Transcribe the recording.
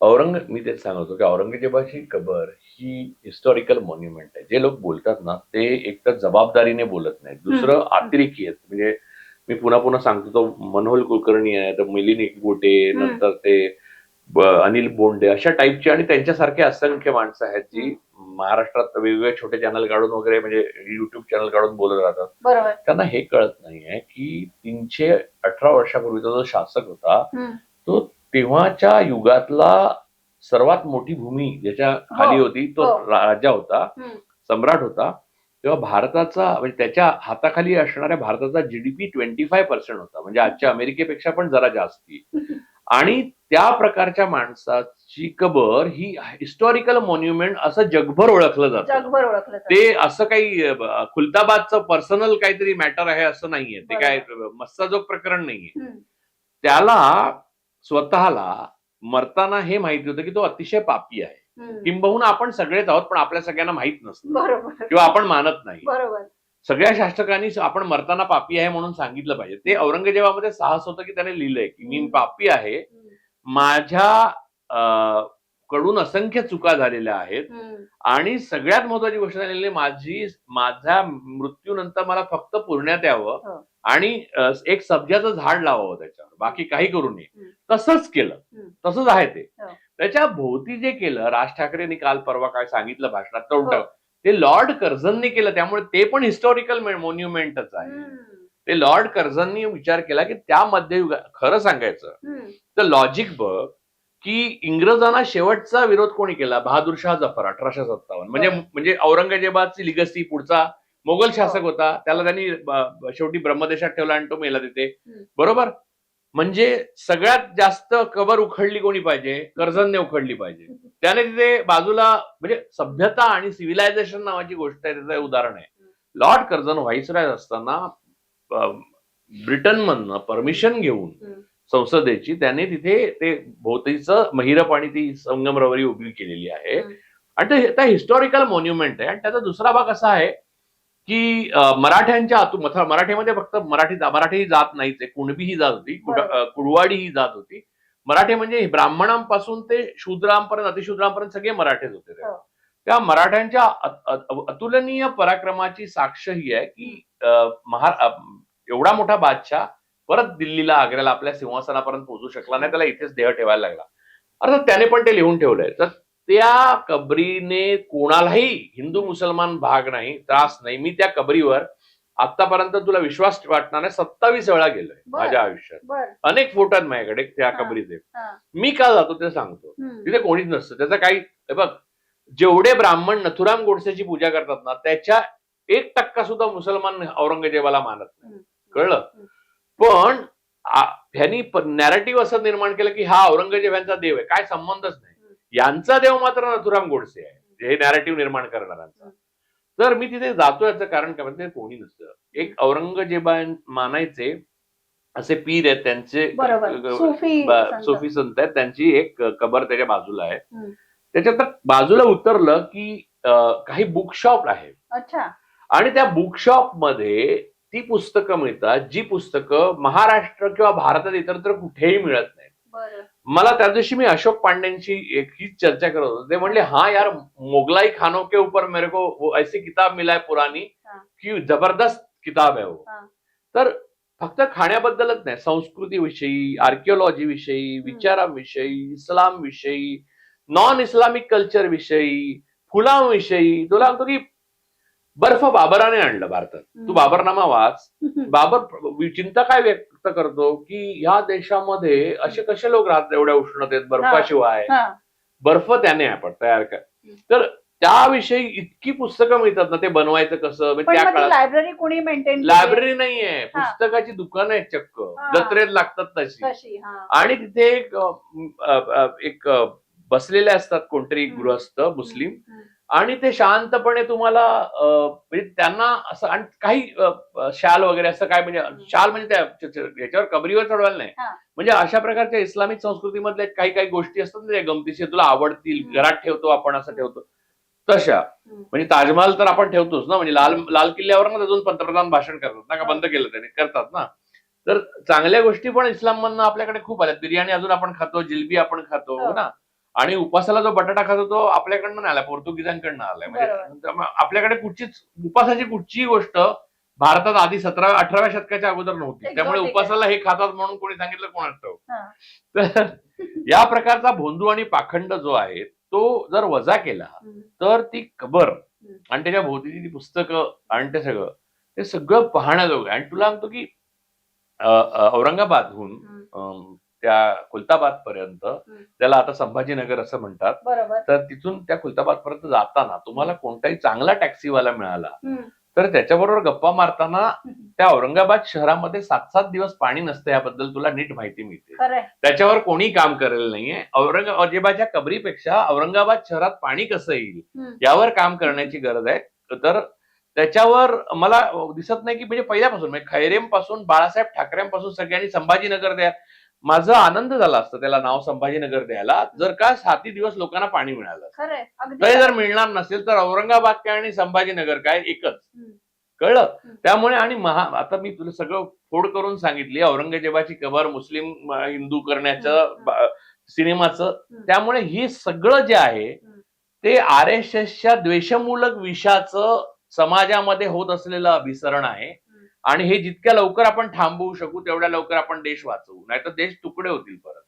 औरंग मी तेच सांगतो की औरंगजेबाची कबर ही हिस्टॉरिकल मॉन्युमेंट आहे. जे लोक बोलतात ना ते एकतर जबाबदारीने बोलत नाहीत. दुसरं अतिरेकी आहेत. म्हणजे मी पुन्हा पुन्हा सांगतो तो मनोहर कुलकर्णी आहे तर मिलिंद एकबोटे. नंतर ते अनिल बोंडे अशा टाईपची आणि त्यांच्यासारखे असंख्य माणसं आहेत जी महाराष्ट्रात वेगवेगळे छोटे चॅनल काढून वगैरे म्हणजे युट्यूब चॅनल काढून बोलत राहतात. त्यांना हे कळत नाहीये की तीनशे अठरा वर्षापूर्वीचा जो शासक होता. तो तेव्हाच्या युगातला सर्वात मोठी भूमी ज्याच्या खाली हो, होती तो हो. राजा होता हम्म. सम्राट होता तेव्हा भारताचा म्हणजे त्याच्या हाताखाली असणाऱ्या भारताचा जीडीपी ट्वेंटी फाय पर्सेंट होता म्हणजे आजच्या अमेरिकेपेक्षा पण जरा जास्ती आणि त्या प्रकारच्या माणसाची कबर ही हिस्टॉरिकल मॉन्युमेंट असं जगभर ओळखलं जातं जगभर ओळखलं जातं. ते असं काही अ, खुलताबादचं पर्सनल काहीतरी मॅटर आहे असं नाहीये ते काय मस्साजोग प्रकरण नाहीये हम्म. त्याला स्वतःला मरताना हे माहिती होतं की तो अतिशय पापी आहे. किंबहुना आपण सगळेच आहोत पण आपल्या सगळ्यांना माहीत नसतं. बरोबर. किंवा आपण मानत नाही. बरोबर. सगळ्या शासकांनी आपण मरताना पापी आहे म्हणून सांगितलं पाहिजे. ते औरंगजेबामध्ये साहस होतं की त्याने लिहिलंय की मी पापी आहे. माझ्या कडून असंख्य चुका झालेल्या आहेत. आणि सगळ्यात महत्वाची गोष्ट झालेली माझी माझ्या मृत्यूनंतर मला फक्त पुरण्यात यावं. हो. आणि एक सब्जाचं झाड लावावं त्याच्यावर बाकी काही करू नये. तसंच केलं. तसंच आहे ते हो. त्याच्या भोवती जे केलं राज ठाकरेंनी काल परवा काय सांगितलं भाषणात हो. तेवढं ते लॉर्ड कर्झननी केलं त्यामुळे ते पण हिस्टॉरिकल मॉन्युमेंटच आहे. ते लॉर्ड कर्झननी विचार केला की त्या मध्ययुगा खरं सांगायचं. तर लॉजिक बघ की इंग्रजांना शेवटचा विरोध कोणी केला बहादूर शाह जफर अठराशे सत्तावन्न म्हणजे हो. म्हणजे औरंगजेबाची लिगसी पुढचा मोगल शासक होता त्याला त्यांनी शेवटी ब्रह्मदेशात ठेवला आणि तो मेला तिथे. बरोबर? म्हणजे सगळ्यात जास्त कबर उखडली कोणी पाहिजे? कर्जनने उखडली पाहिजे. त्याने तिथे बाजूला म्हणजे सभ्यता आणि सिव्हिलायझेशन नावाची गोष्ट आहे त्याचं हे उदाहरण आहे. लॉर्ड कर्जन व्हाईसराय असताना ब्रिटनमधनं परमिशन घेऊन. संसदेची त्याने तिथे ते भोवतीचं महिरप आणि ती संगमरवरी उभी केलेली आहे. आणि ते हिस्टॉरिकल मॉन्युमेंट आहे. आणि त्याचा दुसरा भाग असा आहे की मराठ्यांच्या आतून मथ- मराठीमध्ये फक्त मराठी मराठी ही जात नाहीच आहे कुणबी ही जात होती कुडवाडी ही जात होती मराठी म्हणजे ब्राह्मणांपासून ते शूद्रांपर्यंत अतिशूद्रांपर्यंत सगळे मराठेच होते. हो. त्या मराठ्यांच्या अतुलनीय पराक्रमाची साक्ष ही आहे की महा एवढा मोठा बादशाह परत दिल्लीला आग्र्याला आपल्या सिंहासनापर्यंत पोहोचू शकला नाही त्याला इथेच देह ठेवायला लागला अर्थात त्याने पण ते लिहून ठेवलंय तर त्या कबरीने कोणालाही हिंदू मुसलमान भाग नाही त्रास नाही मी त्या कबरीवर आतापर्यंत तुला विश्वास वाटणार नाही सत्तावीस वेळा गेलोय. माझ्या आयुष्यात अनेक फोटो आहेत माझ्याकडे त्या. कबरीचे. मी का जातो ते सांगतो. तिथे कोणीच नसतं त्याचं काही बघ जेवढे ब्राह्मण नथुराम गोडसेची पूजा करतात ना त्याच्या एक टक्का सुद्धा मुसलमान औरंगजेबाला मानत नाही. कळलं. पण ह्यांनी नॅरेटिव्ह असं निर्माण केलं की हा औरंगजेब यांचा देव आहे काय संबंधच नाही. यांचा देव मात्र नथुराम गोडसे आहे. हे नॅरेटिव्ह निर्माण करणाऱ्यांचा. तर मी तिथे जातो याचं कारण काय म्हणजे कोणी नसतं. एक औरंगजेबा मानायचे असे पीर आहेत त्यांचे सुफी संत. आहेत. त्यांची एक कबर त्याच्या बाजूला आहे. त्याच्यात बाजूला उतरलं की काही बुकशॉप आहे. अच्छा. आणि त्या बुकशॉपमध्ये ती पुस्तकं मिळतात जी पुस्तकं महाराष्ट्र किंवा भारतात इतरत्र कुठेही मिळत नाहीत. बर. मला त्या दिवशी मी अशोक पांडेंची एक हीच चर्चा करत होतो ते म्हणले हा यार मोगलाई खानों के ऊपर मेरे को वो ऐसी किताब मिला है पुरानी. की जबरदस्त किताब है वो हाँ. तर फक्त खाण्याबद्दलच नाही संस्कृतीविषयी आर्किओलॉजी विषयी विचारांविषयी इस्लाम विषयी नॉन इस्लामिक कल्चर विषयी फुलांविषयी तुला सांगतो की बर्फ बाबराने आणलं भारतात तू. बाबरनामा वाच बाबर चिंता काय व्यक्त करतो की ह्या देशामध्ये असे कसे लोक राहतात एवढ्या उष्णतेत बर्फाशिवाय. बर्फ त्याने आपण तयार कर तर त्याविषयी इतकी पुस्तकं मिळतात ना ते बनवायचं कसं म्हणजे त्या काळात लायब्ररी कोणी मेंटेन लायब्ररी नाहीये. पुस्तकाची दुकानं आहेत चक्क. जत्रेत लागतात तशी आणि तिथे एक बसलेले असतात कोणतरी. गृहस्थ मुस्लिम. आणि ते शांतपणे तुम्हाला म्हणजे त्यांना असं आणि काही शाल वगैरे असं काय म्हणजे शाल म्हणजे त्या याच्यावर कबरीवर चढवायला नाही. हा. म्हणजे अशा प्रकारच्या इस्लामिक संस्कृतीमधल्या काही काही गोष्टी असतात ना, त्या गमतीशीर तुला आवडतील. घरात ठेवतो आपण असं ठेवतो. तशा. म्हणजे ताजमहाल तर आपण ठेवतोच ना म्हणजे लाल लाल किल्ल्यावर ना अजून पंतप्रधान भाषण करतात ना का? बंद केलं त्याने करतात ना. तर चांगल्या गोष्टी पण इस्लाम मधनं आपल्याकडे खूप आल्यात बिर्याणी अजून आपण खातो जिलबी आपण खातो हो. ना? आणि उपासाला जो बटाटा खातो तो आपल्याकडनं नाही आला पोर्तुगीजांकडनं आलाय म्हणजे आपल्याकडे कुठचीच उपासाची कुठचीही गोष्ट भारतात आधी सतराव्या अठराव्या शतकाच्या अगोदर नव्हती त्यामुळे. उपासाला हे खातात म्हणून कोणी सांगितलं ठाऊक हा. तर या प्रकारचा भोंदू आणि पाखंड जो आहे तो जर वजा केला. तर ती कबर. आणि त्याच्या भोवतीची ती पुस्तकं आणि ते सगळं ते सगळं पाहण्याजोगं आणि तुला सांगतो की औरंगाबादहून त्या खुलताबाद पर्यंत त्याला आता संभाजीनगर असं म्हणतात तर तिथून त्या खुलताबाद पर्यंत जाताना तुम्हाला कोणताही चांगला टॅक्सीवाला मिळाला. तर त्याच्याबरोबर गप्पा मारताना त्या औरंगाबाद शहरामध्ये सात सात दिवस पाणी नसतं याबद्दल तुला नीट माहिती मिळते. त्याच्यावर कोणी काम करेल नाहीये. औरंगाबादच्या कबरीपेक्षा औरंगाबाद शहरात पाणी कसं येईल. यावर काम करण्याची गरज आहे. तर त्याच्यावर मला दिसत नाही की म्हणजे पहिल्यापासून म्हणजे खैरेंपासून बाळासाहेब ठाकरेंपासून सगळ्यांनी संभाजीनगर द्या. माझा आनंद झाला असतं त्याला नाव संभाजीनगर द्यायला जर का साती दिवस लोकांना पाणी मिळालं तरी जर. मिळणार नसेल तर औरंगाबाद काय आणि संभाजीनगर काय एकच. कळलं. त्यामुळे आणि महा आता मी तुला सगळं फोड करून सांगितली औरंगजेबाची कबर मुस्लिम हिंदू करण्याचं सिनेमाचं. त्यामुळे हे सगळं जे आहे. ते आर एस एसच्या द्वेषमूलक विषाचं समाजामध्ये होत असलेलं अभिसरण आहे आणि हे जितक्या लवकर आपण थांबवू शकू तेवढ्या लवकर आपण देश वाचवू. नाहीतर देश तुकडे होतील परत.